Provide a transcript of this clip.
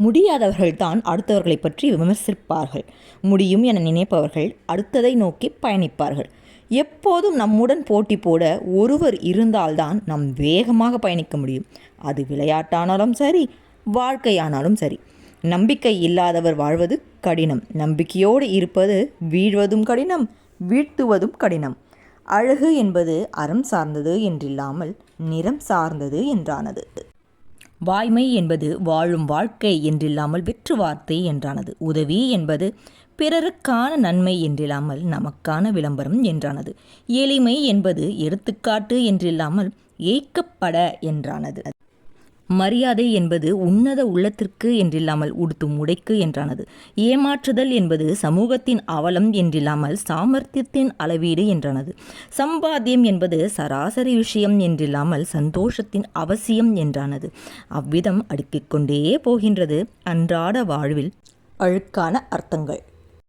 முடியாதவர்கள்தான் அடுத்தவர்களை பற்றி விமர்சிப்பார்கள். முடியும் என நினைப்பவர்கள் அடுத்ததை நோக்கி பயணிப்பார்கள். எப்போதும் நம்முடன் போட்டி போட ஒருவர் இருந்தால்தான் நாம் வேகமாக பயணிக்க முடியும். அது விளையாட்டானாலும் சரி வாழ்க்கையானாலும் சரி. நம்பிக்கை இல்லாதவர் வாழ்வது கடினம். நம்பிக்கையோடு இருப்பது வீழ்வதும் கடினம் வீழ்த்துவதும் கடினம். அழகு என்பது அறம் சார்ந்தது என்றில்லாமல் நிறம் சார்ந்தது என்றானது. வாய்மை என்பது வாழும் வாழ்க்கை என்றில்லாமல் வெற்று வார்த்தை என்றானது. உதவி என்பது பிறருக்கான நன்மை என்றில்லாமல் நமக்கான விளம்பரம் என்றானது. எளிமை என்பது எடுத்துக்காட்டு என்றில்லாமல் ஏய்க்கப்பட என்றானது. மரியாதை என்பது உன்னத உள்ளத்திற்கு என்றில்லாமல் உடுத்தும் உடைக்கு என்றானது. ஏமாற்றுதல் என்பது சமூகத்தின் அவலம் என்றில்லாமல் சாமர்த்தியத்தின் அளவீடு என்றானது. சம்பாத்தியம் என்பது சராசரி விஷயம் என்றில்லாமல் சந்தோஷத்தின் அவசியம் என்றானது. அவ்விதம் அடுக்கிக் கொண்டே போகின்றது அன்றாட வாழ்வில். அழுக்கான அர்த்தங்கள்.